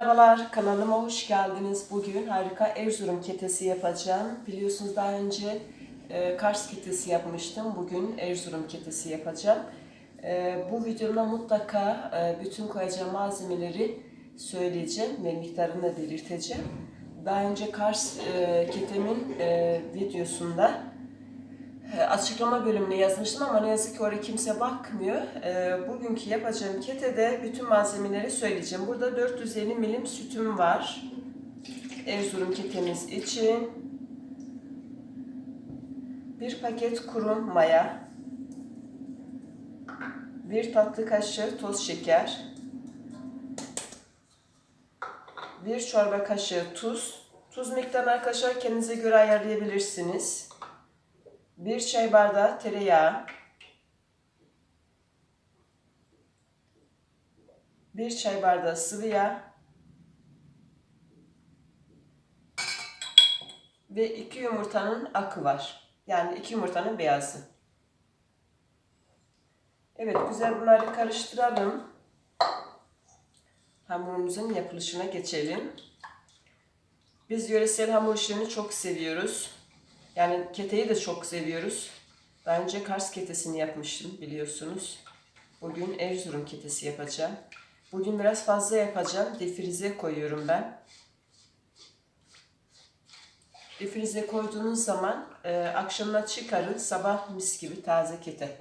Merhabalar, kanalıma hoş geldiniz. Bugün harika Erzurum ketesi yapacağım. Biliyorsunuz daha önce e, Kars ketesi yapmıştım. Bugün Erzurum ketesi yapacağım. E, bu videomda mutlaka e, bütün koyacağım malzemeleri söyleyeceğim ve miktarını da belirteceğim. Daha önce Kars e, ketemin e, videosunda açıklama bölümüne yazmıştım ama ne yazık ki oraya kimse bakmıyor. E, bugünkü yapacağım ketede bütün malzemeleri söyleyeceğim. Burada 450 milim sütüm var. Erzurum ketemiz için. Bir paket kuru maya. Bir tatlı kaşığı toz şeker. Bir çorba kaşığı tuz. Tuz miktarını arkadaşlar kendinize göre ayarlayabilirsiniz. 1 çay bardağı tereyağı, 1 çay bardağı sıvı yağ ve 2 yumurtanın akı var. Yani 2 yumurtanın beyazı. Evet güzel bunları karıştıralım. Hamurumuzun yapılışına geçelim. Biz yöresel hamur işlerini çok seviyoruz. Yani keteyi de çok seviyoruz. Daha önce Kars ketesini yapmıştım biliyorsunuz. Bugün Erzurum ketesi yapacağım. Bugün biraz fazla yapacağım. Defrize koyuyorum ben. Defrize koyduğunuz zaman e, akşamına çıkarın. Sabah mis gibi taze kete.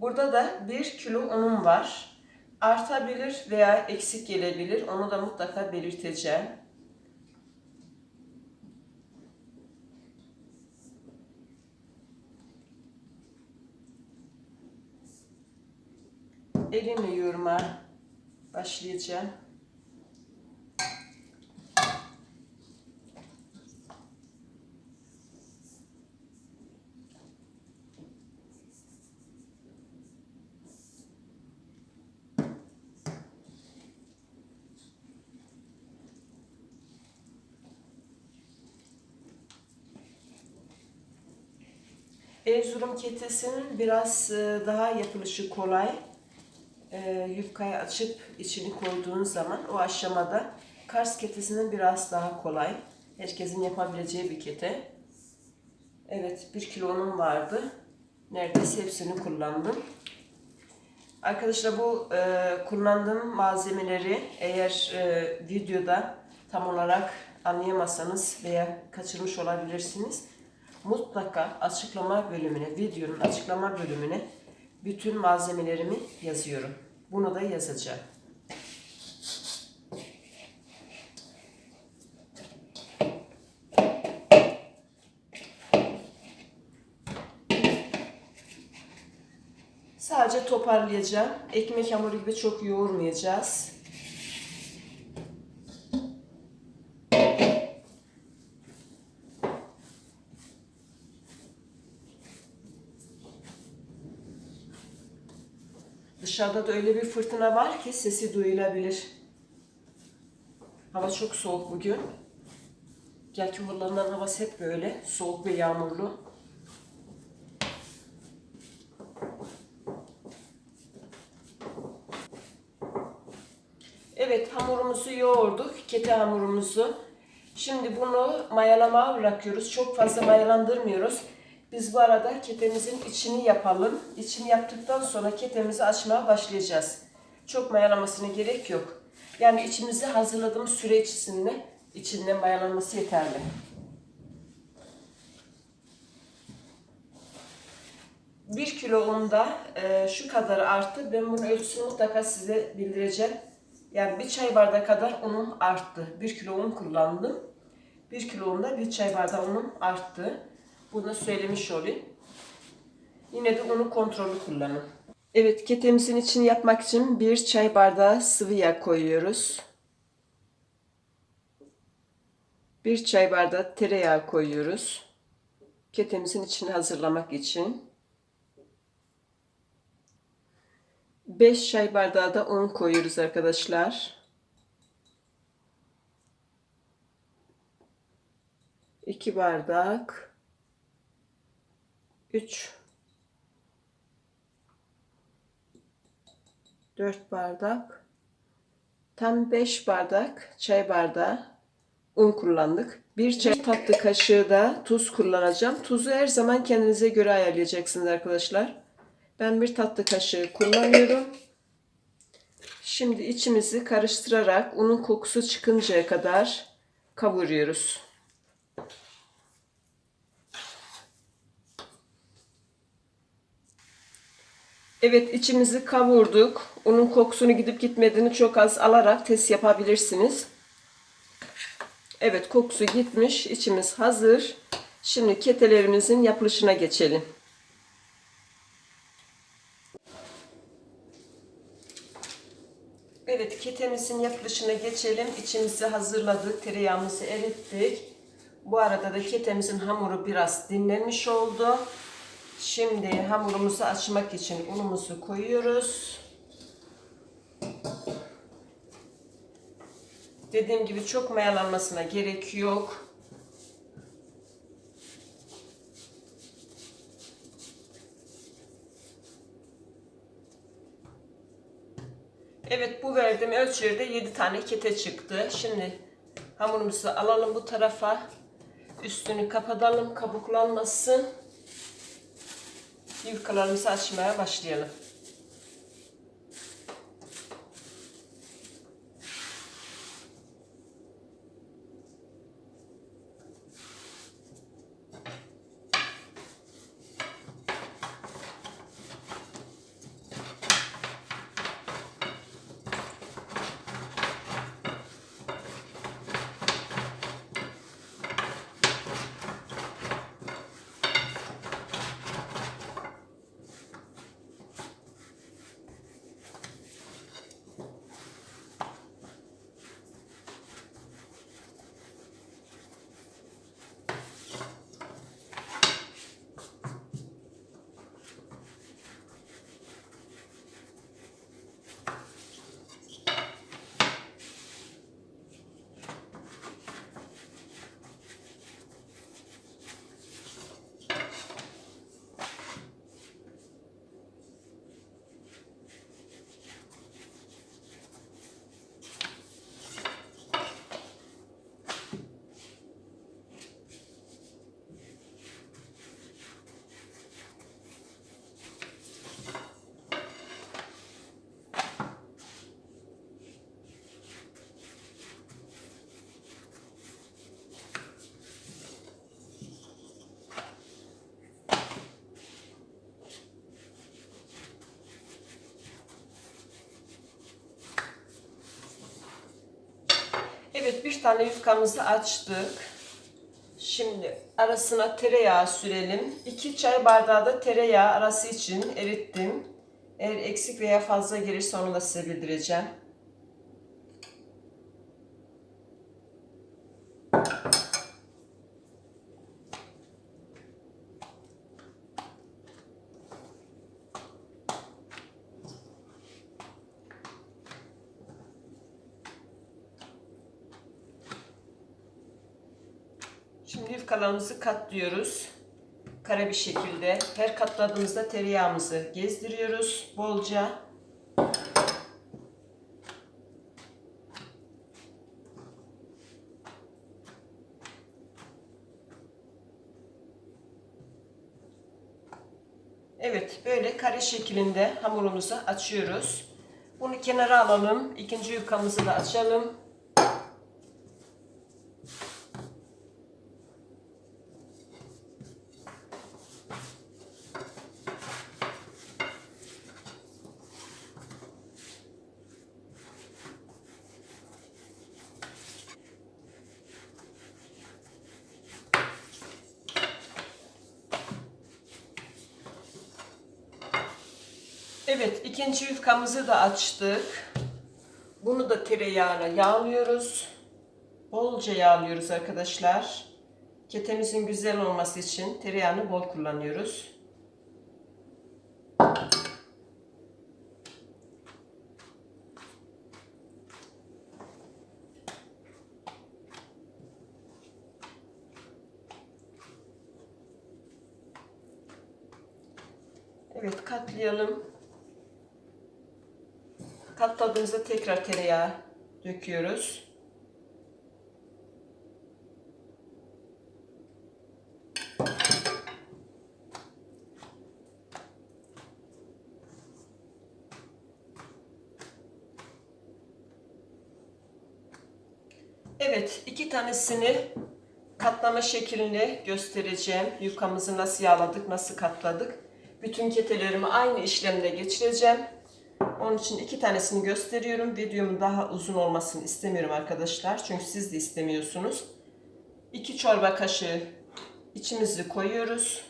Burada da 1 kilo unum var. Artabilir veya eksik gelebilir. Onu da mutlaka belirteceğim. Elimle yoğurma başlayacağım. Erzurum ketesinin biraz e, daha yapılışı kolay e, yufkayı açıp içini koyduğun zaman o aşamada Kars ketesinden biraz daha kolay. Herkesin yapabileceği bir kete. Evet bir kilo unum vardı. Neredeyse hepsini kullandım. Arkadaşlar bu e, kullandığım malzemeleri eğer e, videoda tam olarak anlayamazsanız veya kaçırmış olabilirsiniz. Mutlaka açıklama bölümüne, videonun açıklama bölümüne bütün malzemelerimi yazıyorum. Bunu da yazacağım. Sadece toparlayacağım. Ekmek hamuru gibi çok yoğurmayacağız. Dışarıda da öyle bir fırtına var ki sesi duyulabilir. Hava çok soğuk bugün. Gerçi Hollanda'nın havası hep böyle soğuk ve yağmurlu. Evet hamurumuzu yoğurduk. Kete hamurumuzu. Şimdi bunu mayalamaya bırakıyoruz. Çok fazla mayalandırmıyoruz. Biz bu arada ketemizin içini yapalım. İçini yaptıktan sonra ketemizi açmaya başlayacağız. Çok mayalamasına gerek yok. Yani içimizi hazırladığımız süre içinde içinde mayalanması yeterli. Bir kilo unda e, şu kadar arttı. Ben bunun ölçüsünü mutlaka size bildireceğim. Yani bir çay bardağı kadar unum arttı. Bir kilo un kullandım. Bir kilo unda bir çay bardağı unum arttı. Bunu söylemiş olayım. Yine de unu kontrollü kullanın. Evet ketemizin için yapmak için bir çay bardağı sıvı yağ koyuyoruz. Bir çay bardağı tereyağı koyuyoruz. Ketemizin içini hazırlamak için. 5 çay bardağı da un koyuyoruz arkadaşlar. 2 bardak 3 4 bardak Tam 5 bardak çay bardağı un kullandık. Bir çay tatlı kaşığı da tuz kullanacağım. Tuzu her zaman kendinize göre ayarlayacaksınız arkadaşlar. Ben bir tatlı kaşığı kullanıyorum. Şimdi içimizi karıştırarak unun kokusu çıkıncaya kadar kavuruyoruz. Evet içimizi kavurduk. Unun kokusunu gidip gitmediğini çok az alarak test yapabilirsiniz. Evet kokusu gitmiş. İçimiz hazır. Şimdi ketelerimizin yapılışına geçelim. Evet ketemizin yapılışına geçelim. İçimizi hazırladık. Tereyağımızı erittik. Bu arada da ketemizin hamuru biraz dinlenmiş oldu. Şimdi hamurumuzu açmak için unumuzu koyuyoruz. Dediğim gibi çok mayalanmasına gerek yok. Evet bu verdiğim ölçüde 7 tane kete çıktı. Şimdi hamurumuzu alalım bu tarafa. Üstünü kapatalım kabuklanmasın. Yufkalarımızı açmaya başlayalım. Bir tane yufkamızı açtık. Şimdi arasına tereyağı sürelim. 2 çay bardağı da tereyağı arası için erittim. Eğer eksik veya fazla gelirse onu da size bildireceğim. Şimdi yufkalarımızı katlıyoruz. Kare bir şekilde. Her katladığımızda tereyağımızı gezdiriyoruz bolca. Evet böyle kare şeklinde hamurumuzu açıyoruz. Bunu kenara alalım. İkinci yufkamızı da açalım. Evet, ikinci yufkamızı da açtık. Bunu da tereyağına yağlıyoruz. Bolca yağlıyoruz arkadaşlar. Ketemizin güzel olması için tereyağını bol kullanıyoruz. Evet, katlayalım. Katladığımızda tekrar tereyağı döküyoruz. Evet, iki tanesini katlama şeklini göstereceğim. Yufkamızı nasıl yağladık, nasıl katladık. Bütün ketelerimi aynı işlemde geçireceğim. Onun için iki tanesini gösteriyorum. Videomun daha uzun olmasını istemiyorum arkadaşlar. Çünkü siz de istemiyorsunuz. 2 çorba kaşığı içimizi koyuyoruz.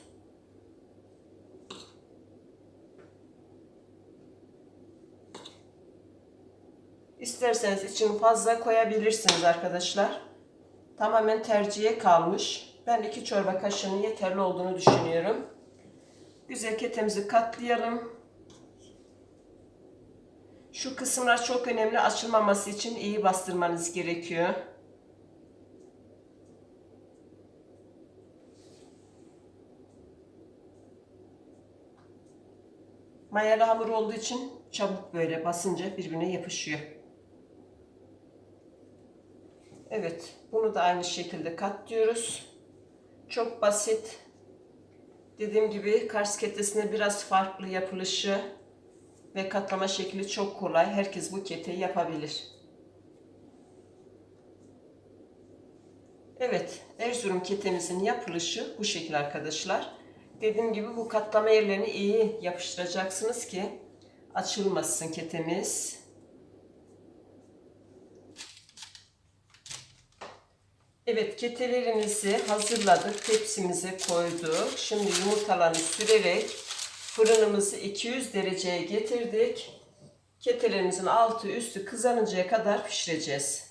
İsterseniz içini fazla koyabilirsiniz arkadaşlar. Tamamen tercihe kalmış. Ben 2 çorba kaşığının yeterli olduğunu düşünüyorum. Güzel ketemizi katlayalım. Şu kısımlar çok önemli. Açılmaması için iyi bastırmanız gerekiyor. Mayalı hamur olduğu için çabuk böyle basınca birbirine yapışıyor. Evet, bunu da aynı şekilde katlıyoruz. Çok basit. Dediğim gibi Kars ketesine biraz farklı yapılışı ve katlama şekli çok kolay. Herkes bu keteyi yapabilir. Evet, Erzurum ketemizin yapılışı bu şekil arkadaşlar. Dediğim gibi bu katlama yerlerini iyi yapıştıracaksınız ki açılmasın ketemiz. Evet, ketelerimizi hazırladık. Tepsimize koyduk. Şimdi yumurtalarını sürerek fırınımızı 200 dereceye getirdik. Ketelerimizin altı üstü kızarıncaya kadar pişireceğiz.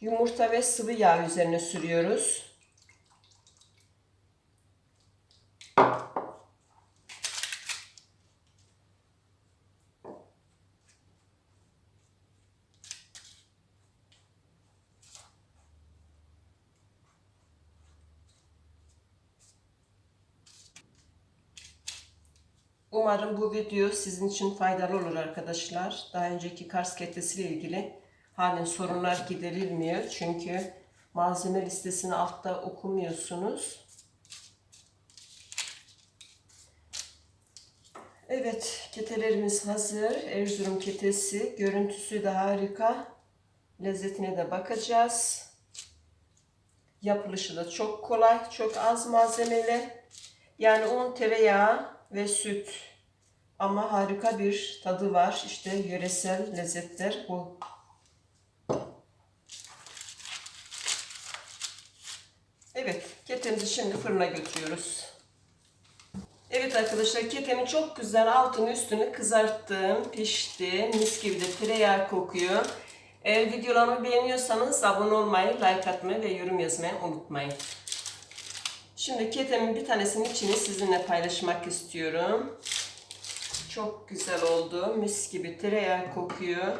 Yumurta ve sıvı yağ üzerine sürüyoruz. Umarım bu video sizin için faydalı olur arkadaşlar. Daha önceki Kars ketesi ile ilgili halen sorunlar giderilmiyor. Çünkü malzeme listesini altta okumuyorsunuz. Evet, ketelerimiz hazır. Erzurum ketesi. Görüntüsü de harika. Lezzetine de bakacağız. Yapılışı da çok kolay, çok az malzemeli. Yani un, tereyağı ve süt. Ama harika bir tadı var. İşte yöresel lezzetler bu. Evet, ketemizi şimdi fırına götürüyoruz. Evet arkadaşlar ketemi çok güzel altını üstünü kızarttım, pişti. Mis gibi de tereyağı kokuyor. Eğer videolarımı beğeniyorsanız abone olmayı, like atmayı ve yorum yazmayı unutmayın. Şimdi ketemin bir tanesinin içini sizinle paylaşmak istiyorum. Çok güzel oldu. Mis gibi tereyağı kokuyor.